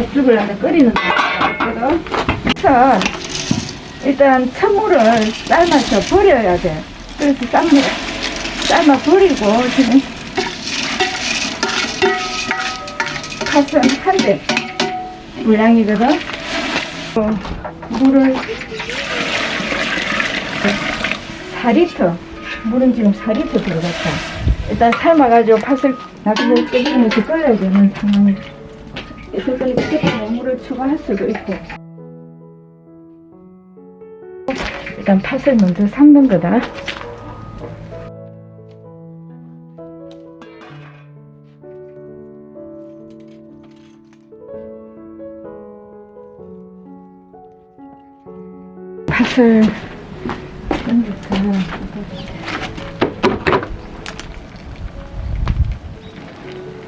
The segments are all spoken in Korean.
팥죽을 하나 끓이는 거거든. 우선 일단 찬물을 삶아서 버려야 돼. 그래서 삶아, 삶아 버리고 지금 팥은 한대 물량이거든. 어, 물을 4리터 물은 지금 4리터 들어갔다. 일단 삶아가지고 팥을 나중에 끓이면 더 끓여야 되는 상황이 거니까 그때 물을 추가할 수도 있고 일단 팥을 먼저 삶는 거다. 팥을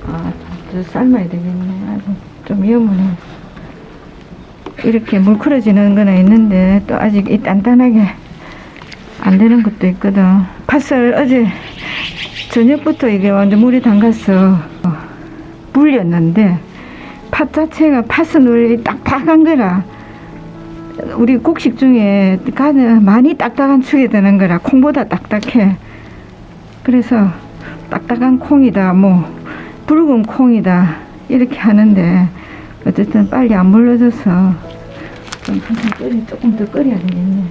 아, 저 삶아야 되겠네. 아이고, 좀 위험하네. 이렇게 뭉클어지는 거는 있는데 또 아직 이 단단하게 안 되는 것도 있거든. 팥을 어제 저녁부터 이게 완전 물이 담갔어. 어, 불렸는데 팥 자체가 팥은 원래 딱딱한 거라. 우리 곡식 중에 가장 많이 딱딱한 축이 되는 거라 콩보다 딱딱해. 그래서 딱딱한 콩이다, 뭐 붉은 콩이다 이렇게 하는데 어쨌든 빨리 안 물러져서 좀 한참 끓여 조금 더 끓여야 되겠네.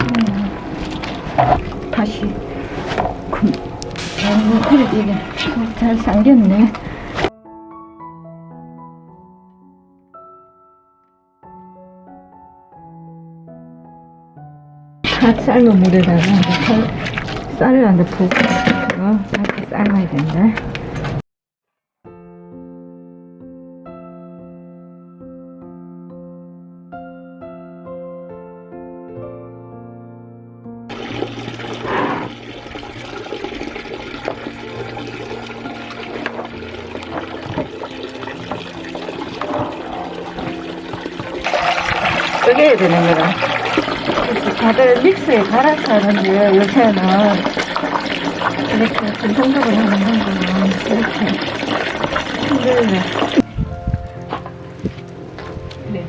음, 다시 금, 잘 그래도 이게 잘 삶겼네. 팥 삶은 물에다가 팥, 쌀을 붓고 어, 이렇게 삶아야 된다. 끓여야 되는 거라. 다들 믹스에 갈아서 하는데 요새는 이렇게 전통적으로 하는 거는 이렇게 힘들네. 네.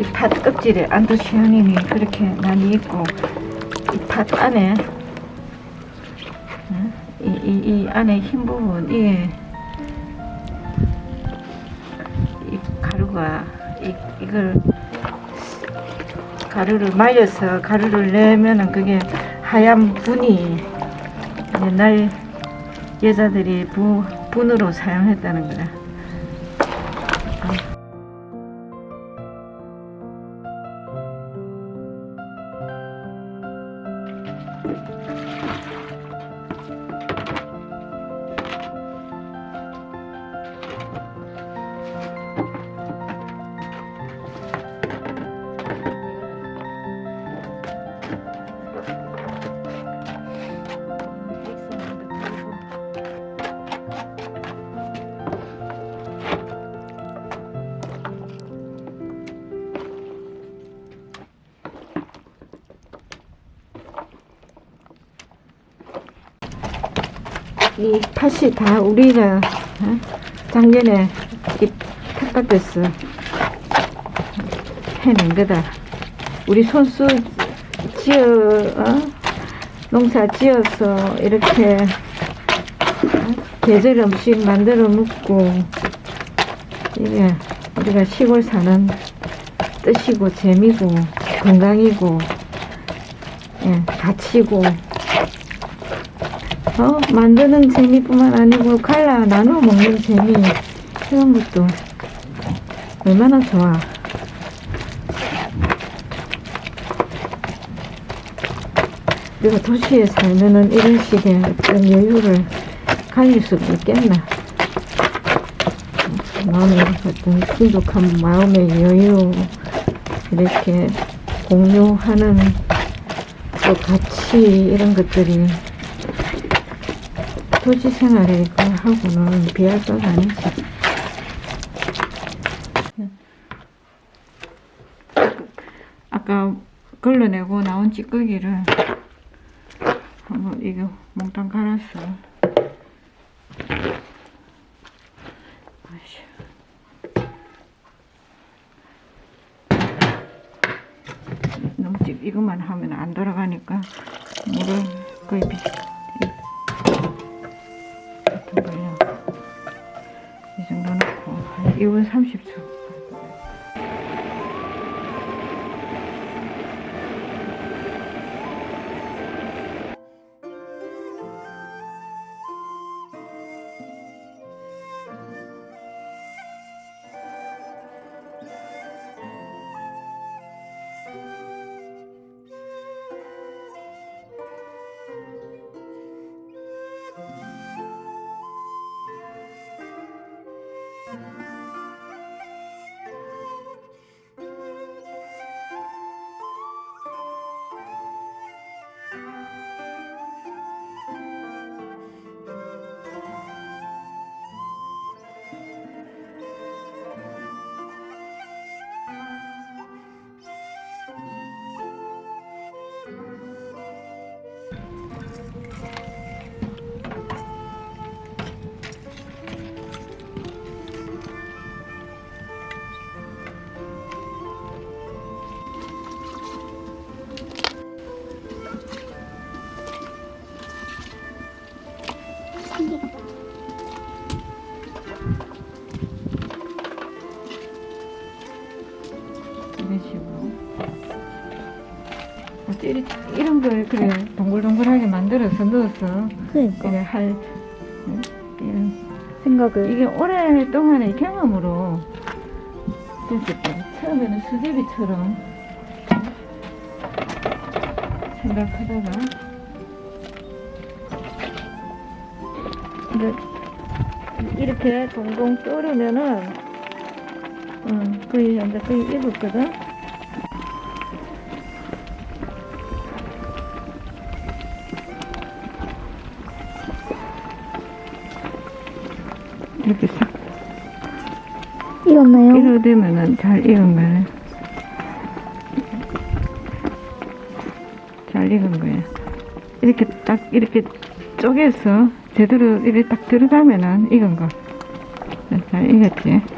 이팥 껍질에 안토시아닌이 그렇게 많이 있고 이 팥 안에 어? 이, 이, 이 안에 흰 부분 이게 이 가루가 이, 이걸 가루를 말려서 가루를 내면은 그게 하얀 분이 옛날 여자들이 부, 분으로 사용했다는 거야. 이 팥이 다 우리가 어? 작년에 이 텃밭에서 해낸 거다. 우리 손수 지어 어? 농사 지어서 이렇게 어? 계절 음식 만들어 먹고 이게 우리가 시골 사는 뜻이고 재미고 건강이고 예, 다치고 어, 만드는 재미뿐만 아니고 갈라 나눠 먹는 재미 이런 것도 얼마나 좋아. 우리가 도시에 살면은 이런 식의 어떤 여유를 가질 수도 있겠나. 마음의 어떤 풍족한 마음의 여유 이렇게 공유하는 또 가치 이런 것들이 생활에 그 하고는 비할 바가 아니지. 아까 걸러내고 나온 찌꺼기를 한번 이거 몽땅 갈았어. 너무 찝 이것만 하면 안 돌아가니까 물을 거의 비같 1분 30초. 이런 식으로 이리- 이런 걸 그래 동글동글하게 만들어서 넣어서 그러니까 그래 할 응? 이런 생각을 이게 오랫동안의 경험으로 됐었거든. 처음에는 수제비처럼 생각하다가 이렇게 동동 뚫으면은 응, 거의 이제 거의 익었거든. 이렇게 싹 익었나요? 이렇게 되면은 잘 익은 거네. 잘 익은 거야. 이렇게 딱 이렇게 쪼개서 제대로 이렇게 딱 들어가면은 익은 거. 네, 잘 익었지.